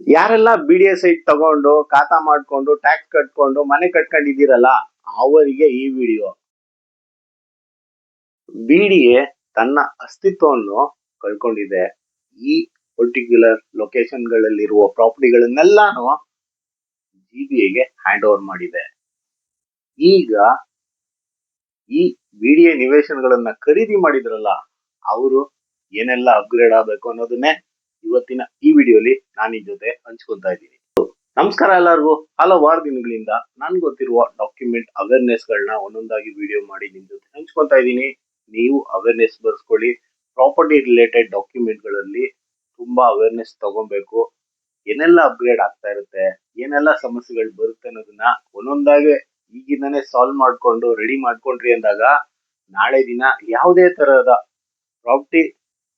ಯಾರೆಲ್ಲ B D S ಐಟ್ ತಗೊಂಡು ಖಾತಾ ಮಾಡ್ಕೊಂಡು ಟ್ಯಾಕ್ಸ್ ಕಟ್ಕೊಂಡು, ಮನೆ ಕಟ್ಕೊಂಡಿದ್ದೀರಲ್ಲ, ಅವರಿಗೆ ಈ ವಿಡಿಯೋ ಬಿ ಡಿ ಎ ತನ್ನ ಅಸ್ತಿತ್ವವನ್ನು ಕಳ್ಕೊಂಡಿದೆ. ಈ ಪರ್ಟಿಕ್ಯುಲರ್ ಲೊಕೇಶನ್ಗಳಲ್ಲಿರುವ ಪ್ರಾಪರ್ಟಿಗಳನ್ನೆಲ್ಲಾನು ಎಗೆ ಹ್ಯಾಂಡ್ ಓವರ್ ಮಾಡಿದೆ. ಈಗ ಈ ಬಿಡಿಎ ನಿವೇಶನಗಳನ್ನ ಖರೀದಿ ಮಾಡಿದ್ರಲ್ಲ, ಅವರು ಏನೆಲ್ಲ ಅಪ್ಗ್ರೇಡ್ ಆಗಬೇಕು ಅನ್ನೋದನ್ನೇ ಇವತ್ತಿನ ಈ ವಿಡಿಯೋಲಿ ನಾನು ನಿಮ್ ಜೊತೆ ಹಂಚ್ಕೊತಾ ಇದ್ದೀನಿ. ನಮಸ್ಕಾರ ಎಲ್ಲರಿಗೂ. ಹಲವಾರು ದಿನಗಳಿಂದ ನನ್ಗೆ ಗೊತ್ತಿರುವ ಡಾಕ್ಯುಮೆಂಟ್ ಅವೇರ್ನೆಸ್ ಗಳನ್ನ ಒಂದೊಂದಾಗಿ ವಿಡಿಯೋ ಮಾಡಿ ನಿಮ್ ಜೊತೆ ಹಂಚ್ಕೊತಾ ಇದ್ದೀನಿ. ನೀವು ಅವೇರ್ನೆಸ್ ಬರ್ಸ್ಕೊಳ್ಳಿ. ಪ್ರಾಪರ್ಟಿ ರಿಲೇಟೆಡ್ ಡಾಕ್ಯುಮೆಂಟ್ಗಳಲ್ಲಿ ತುಂಬಾ ಅವೇರ್ನೆಸ್ ತಗೊಬೇಕು. ಏನೆಲ್ಲ ಅಪ್ಗ್ರೇಡ್ ಆಗ್ತಾ ಇರುತ್ತೆ, ಏನೆಲ್ಲ ಸಮಸ್ಯೆಗಳು ಬರುತ್ತೆ ಅನ್ನೋದನ್ನ ಒಂದೊಂದಾಗಿ ಈಗಿಂದಾನೇ ಸಾಲ್ವ್ ಮಾಡ್ಕೊಂಡು ರೆಡಿ ಮಾಡ್ಕೊಂಡ್ರಿ ಅಂದಾಗ ನಾಳೆ ದಿನ ಯಾವುದೇ ತರಹದ ಪ್ರಾಪರ್ಟಿ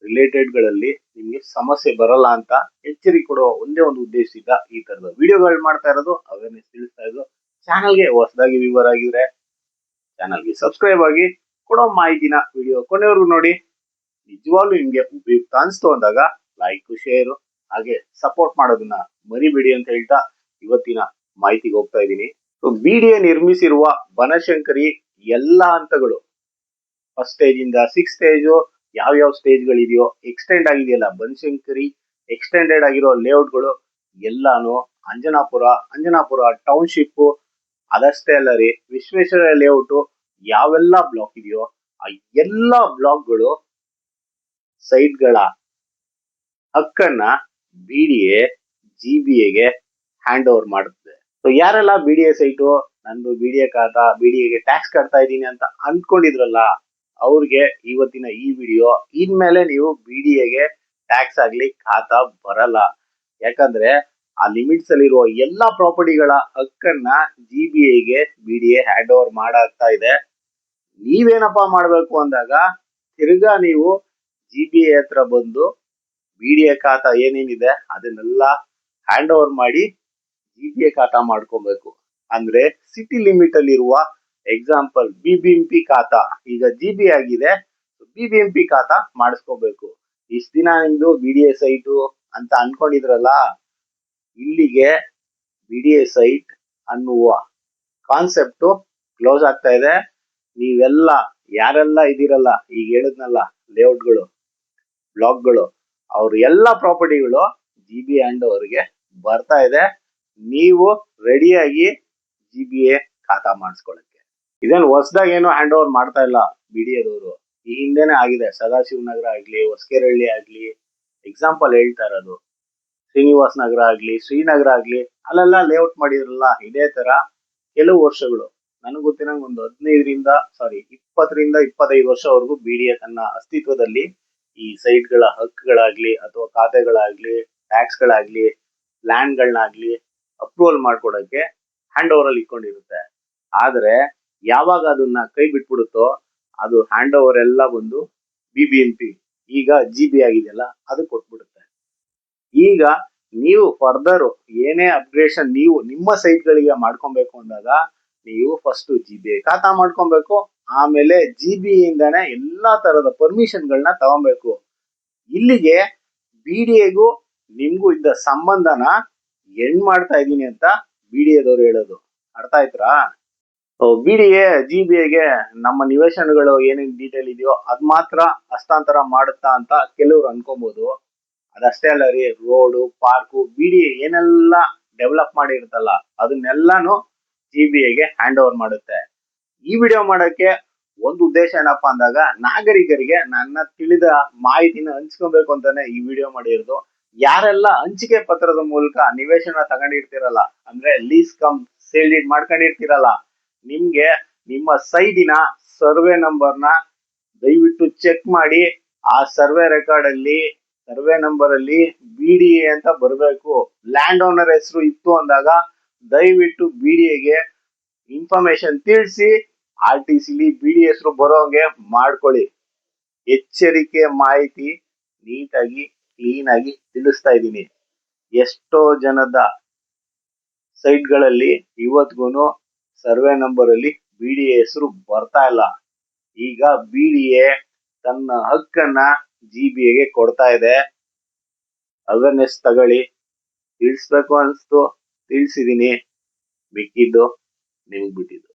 ರಿಲೇಟೆಡ್ಗಳಲ್ಲಿ ನಿಮ್ಗೆ ಸಮಸ್ಯೆ ಬರಲ್ಲ ಅಂತ ಎಚ್ಚರಿಕೆ ಕೊಡುವ ಒಂದೇ ಒಂದು ಉದ್ದೇಶದಿಂದ ಈ ತರದ ವಿಡಿಯೋಗಳು ಮಾಡ್ತಾ ಇರೋದು ಅವೇರ್ನೆಸ್ ತಿಳಿಸ್ತಾ ಇರೋದು. ಚಾನಲ್ಗೆ ಹೊಸದಾಗಿ ವಿವರ ಆಗಿದ್ರೆ ಚಾನಲ್ಗೆ ಸಬ್ಸ್ಕ್ರೈಬ್ ಆಗಿ ಕೊಡೋ ಮಾಹಿತಿನ ವಿಡಿಯೋ ಕೊನೆವರೆಗೂ ನೋಡಿ. ನಿಜವಾಗ್ಲೂ ನಿಮ್ಗೆ ಉಪಯುಕ್ತ ಅನಿಸ್ತು ಅಂದಾಗ ಲೈಕ್ ಶೇರ್ ಹಾಗೆ ಸಪೋರ್ಟ್ ಮಾಡೋದನ್ನ ಮರಿಬೇಡಿ ಅಂತ ಹೇಳ್ತಾ ಇವತ್ತಿನ ಮಾಹಿತಿಗೆ ಹೋಗ್ತಾ ಇದ್ದೀನಿ. ವಿಡಿಯೋ ನಿರ್ಮಿಸಿರುವ ಬನಶಂಕರಿ ಎಲ್ಲಾ ಹಂತಗಳು. ಫಸ್ಟ್ ಸ್ಟೇಜ್ ಇಂದ ಸಿಕ್ಸ್ ಸ್ಟೇಜು ಯಾವ ಯಾವ ಸ್ಟೇಜ್ಗಳಿದೆಯೋ ಎಕ್ಸ್ಟೆಂಡ್ ಆಗಿದೆಯಲ್ಲ, ಬನಶಂಕರಿ ಎಕ್ಸ್ಟೆಂಡೆಡ್ ಆಗಿರೋ ಲೇಔಟ್ಗಳು ಎಲ್ಲಾನು ಅಂಜನಾಪುರ ಅಂಜನಾಪುರ ಟೌನ್ಶಿಪ್ ಅದಷ್ಟೇ ಅಲ್ಲ ರೀ, ವಿಶ್ವೇಶ್ವರ ಲೇಔಟ್ ಯಾವೆಲ್ಲ ಬ್ಲಾಕ್ ಇದೆಯೋ, ಆ ಎಲ್ಲ ಬ್ಲಾಕ್ಗಳು ಸೈಟ್ಗಳ ಹಕ್ಕನ್ನ ಬಿ ಎಗೆ ಹ್ಯಾಂಡ್ ಓವರ್ ಮಾಡುತ್ತೆ. ಸೊ ಯಾರೆಲ್ಲ ಬಿ ಡಿ ಎ ಸೈಟು ನಂದು ಎ ಖಾತಾ ಬಿ ಡಿ ಎಗೆ ಟ್ಯಾಕ್ಸ್ ಕಟ್ತಾ ಇದ್ದೀನಿ ಅಂತ ಅನ್ಕೊಂಡಿದ್ರಲ್ಲ ಅವ್ರಿಗೆ ಇವತ್ತಿನ ಈ ವಿಡಿಯೋ ಇನ್ಮೇಲೆ ನೀವು ಬಿ ಡಿ ಎಗೆ ಟ್ಯಾಕ್ಸ್ ಆಗ್ಲಿ ಖಾತಾ ಬರಲ್ಲ. ಯಾಕಂದ್ರೆ ಆ ಲಿಮಿಟ್ಸ್ ಅಲ್ಲಿರುವ ಎಲ್ಲಾ ಪ್ರಾಪರ್ಟಿಗಳ ಹಕ್ಕನ್ನ G B ಐಗೆ B D A hand over ಮಾಡಾಗ್ತಾ ಇದೆ. ನೀವೇನಪ್ಪಾ ಮಾಡ್ಬೇಕು ಅಂದಾಗ ತಿರ್ಗಾ ನೀವು ಜಿ ಬಿ ಎ ಹತ್ರ ಬಂದು ಬಿ ಡಿ ಎ ಖಾತಾ ಏನೇನಿದೆ ಅದನ್ನೆಲ್ಲ ಹ್ಯಾಂಡ್ ಓವರ್ ಮಾಡಿ ಜಿ ಬಿ ಎ ಖಾತಾ ಮಾಡ್ಕೊಬೇಕು. ಅಂದ್ರೆ ಸಿಟಿ ಲಿಮಿಟ್ ಅಲ್ಲಿರುವ example B B M P khata. ಈಗ ಜಿ ಬಿ ಆಗಿದೆ. B B M P khata ಮಾಡಿಸ್ಕೋಬೇಕು. ಇಷ್ಟ ದಿನ ನಿಮ್ದು ಬಿ ಡಿ ಎ ಸೈಟು ಅಂತ ಅನ್ಕೊಂಡಿದ್ರಲ್ಲ, ಇಲ್ಲಿಗೆ ಬಿ ಡಿ ಎ ಸೈಟ್ ಅನ್ನುವ ಕಾನ್ಸೆಪ್ಟ್ ಕ್ಲೋಸ್ ಆಗ್ತಾ ಇದೆ. ನೀವೆಲ್ಲ, ಯಾರೆಲ್ಲ ಇದೀರಲ್ಲ ಈಗ ಹೇಳಿದ್ನಲ್ಲ ಲೇಔಟ್ಗಳು ಬ್ಲಾಕ್ಗಳು ಅವ್ರ ಎಲ್ಲ ಪ್ರಾಪರ್ಟಿಗಳು ಜಿ ಬಿ ಅಂಡ್ ಅವರಿಗೆ ಬರ್ತಾ ಇದೆ. ನೀವು ರೆಡಿಯಾಗಿ ಜಿ ಬಿ ಎ ಖಾತಾ ಮಾಡಿಸ್ಕೊಳಕ್ಕೆ ಇದೇನು ಹೊಸದಾಗಿ ಏನೋ ಹ್ಯಾಂಡ್ ಓವರ್ ಮಾಡ್ತಾ ಇಲ್ಲ ಬಿ ಡಿ ಎದವರು ಈ ಹಿಂದೆನೆ ಆಗಿದೆ. ಸದಾಶಿವ ನಗರ ಆಗ್ಲಿ, ಹೊಸಕೆರಳ್ಳಿ ಆಗ್ಲಿ ಎಕ್ಸಾಂಪಲ್ ಹೇಳ್ತಾ ಇರೋದು. ಶ್ರೀನಿವಾಸ್ ನಗರ ಆಗ್ಲಿ, ಶ್ರೀನಗರ ಆಗ್ಲಿ, ಅಲ್ಲೆಲ್ಲ ಲೇಔಟ್ ಮಾಡಿದ್ರಲ್ಲ, ಇದೇ ತರ ಕೆಲವು ವರ್ಷಗಳು. ನನಗೆ ಗೊತ್ತಿರಂಗ್ ಒಂದು ಹದಿನೈದರಿಂದ ಸಾರಿ ಇಪ್ಪತ್ತರಿಂದ ಇಪ್ಪತ್ತೈದು ವರ್ಷವರೆಗೂ ಬಿ ಡಿ ಎ ತನ್ನ ಅಸ್ತಿತ್ವದಲ್ಲಿ ಈ ಸೈಟ್ಗಳ ಹಕ್ಕುಗಳಾಗ್ಲಿ ಅಥವಾ ಖಾತೆಗಳಾಗ್ಲಿ, ಟ್ಯಾಕ್ಸ್ಗಳಾಗ್ಲಿ ಲ್ಯಾಂಡ್ಗಳನ್ನಾಗ್ಲಿ ಅಪ್ರೂವಲ್ ಮಾಡ್ಕೊಡಕ್ಕೆ ಹ್ಯಾಂಡ್ ಓವರ್ ಅಲ್ಲಿ ಇಟ್ಕೊಂಡಿರುತ್ತೆ. ಆದ್ರೆ ಯಾವಾಗ ಅದನ್ನ ಕೈ ಬಿಟ್ಬಿಡುತ್ತೋ ಅದು ಹ್ಯಾಂಡ್ ಓವರ್ ಎಲ್ಲ ಬಂದು ಬಿ ಬಿ ಎಂ ಪಿ ಈಗ ಜಿ ಬಿ ಆಗಿದೆಯಲ್ಲ, ಅದು ಕೊಟ್ಬಿಡುತ್ತೆ. ಈಗ ನೀವು ಫರ್ದರ್ ಏನೇ ಅಪ್ಗ್ರೇಷನ್ ನೀವು ನಿಮ್ಮ ಸೈಟ್ ಗಳಿಗೆ ಮಾಡ್ಕೊಬೇಕು ಅಂದಾಗ, ನೀವು ಫಸ್ಟ್ ಜಿ ಬಿ ಖಾತಾ ಮಾಡ್ಕೊಬೇಕು, ಆಮೇಲೆ ಜಿ ಬಿ ಇಂದಾನೆ ಎಲ್ಲಾ ತರದ ಪರ್ಮಿಷನ್ ಗಳನ್ನ ತಗೊಬೇಕು. ಇಲ್ಲಿಗೆ ಬಿ ಡಿ ಎಗೂ ನಿಮ್ಗೂ ಇದ್ದ ಸಂಬಂಧನ ಎಂಡ್ ಮಾಡ್ತಾ ಇದ್ದೀನಿ ಅಂತ ಬಿ ಡಿ ಎದವ್ರು ಹೇಳೋದು. ಅರ್ಥ ಆಯ್ತಾ ಬಿ ಡಿ ಎ ಜಿ ನಮ್ಮ ನಿವೇಶನಗಳು ಏನೇನು ಡೀಟೇಲ್ ಇದೆಯೋ ಅದ್ ಮಾತ್ರ ಹಸ್ತಾಂತರ ಮಾಡುತ್ತಾ ಅಂತ ಕೆಲವ್ರು ಅನ್ಕೊಬಹುದು ಅದಷ್ಟೇ ಅಲ್ಲ ರೀ, ರೋಡು, ಪಾರ್ಕು ಬಿ ಏನೆಲ್ಲ ಡೆವಲಪ್ ಮಾಡಿರುತ್ತಲ್ಲ ಅದನ್ನೆಲ್ಲಾನು ಜಿ ಬಿ ಎಗೆ ಹ್ಯಾಂಡ್ ಓವರ್ ಮಾಡುತ್ತೆ. ಈ ವಿಡಿಯೋ ಮಾಡೋಕೆ ಒಂದು ಉದ್ದೇಶ ಏನಪ್ಪಾ ಅಂದಾಗ ನಾಗರಿಕರಿಗೆ ನನ್ನ ತಿಳಿದ ಮಾಹಿತಿನ ಹಂಚ್ಕೊಬೇಕು ಅಂತಾನೆ ಈ ವಿಡಿಯೋ ಮಾಡಿರೋದು. ಯಾರೆಲ್ಲ ಹಂಚಿಕೆ ಪತ್ರದ ಮೂಲಕ ನಿವೇಶನ ತಗೊಂಡಿರ್ತಿರಲ್ಲ, ಅಂದ್ರೆ ಲೀಸ್ ಕಮ್ ಸೇಲ್ ಡೀಡ್ ಮಾಡ್ಕೊಂಡಿರ್ತೀರಲ್ಲ ನಿಮ್ಗೆ ನಿಮ್ಮ ಸೈಡಿನ ಸರ್ವೆ ನಂಬರ್ನ ದಯವಿಟ್ಟು ಚೆಕ್ ಮಾಡಿ. ಆ ಸರ್ವೆ ರೆಕಾರ್ಡ್ ಅಲ್ಲಿ ಸರ್ವೆ ನಂಬರ್ ಅಲ್ಲಿ ಬಿ ಡಿ ಎ ಅಂತ ಬರಬೇಕು. ಲ್ಯಾಂಡ್ ಓನರ್ ಹೆಸರು ಇತ್ತು ಅಂದಾಗ ದಯವಿಟ್ಟು ಬಿ ಡಿ ಎಗೆ ಇನ್ಫಾರ್ಮೇಶನ್ ತಿಳಿಸಿ, ಆರ್ ಟಿ ಸಿಲಿ ಬಿ ಡಿ ಹೆಸರು ಬರೋಂಗೆ ಮಾಡ್ಕೊಳ್ಳಿ. ಎಚ್ಚರಿಕೆ, ಮಾಹಿತಿ ನೀಟಾಗಿ ಕ್ಲೀನ್ ಆಗಿ ತಿಳಿಸ್ತಾ ಇದ್ದೀನಿ. ಎಷ್ಟೋ ಜನದ ಸೈಟ್ಗಳಲ್ಲಿ ಇವತ್ಗೂನು ಸರ್ವೆ ನಂಬರ್ ಅಲ್ಲಿ ಬಿ ಡಿ ಎ ಹೆಸರು ಬರ್ತಾ ಇಲ್ಲ. ಈಗ ಬಿ ಡಿ ಎ ತನ್ನ ಹಕ್ಕನ್ನ ಜಿ ಬಿ ಎಗೆ ಕೊಡ್ತಾ ಇದೆ. ಅವೇರ್ನೆಸ್ ತಗೊಳ್ಳಿ. ತಿಳಿಸ್ಬೇಕು ಅನ್ಸ್ತು. ತಿಳಿಸಿದೀನಿ. ಮಿಕ್ಕಿದ್ದು ನಿಮ್ಗೆ ಬಿಟ್ಟಿದ್ದು.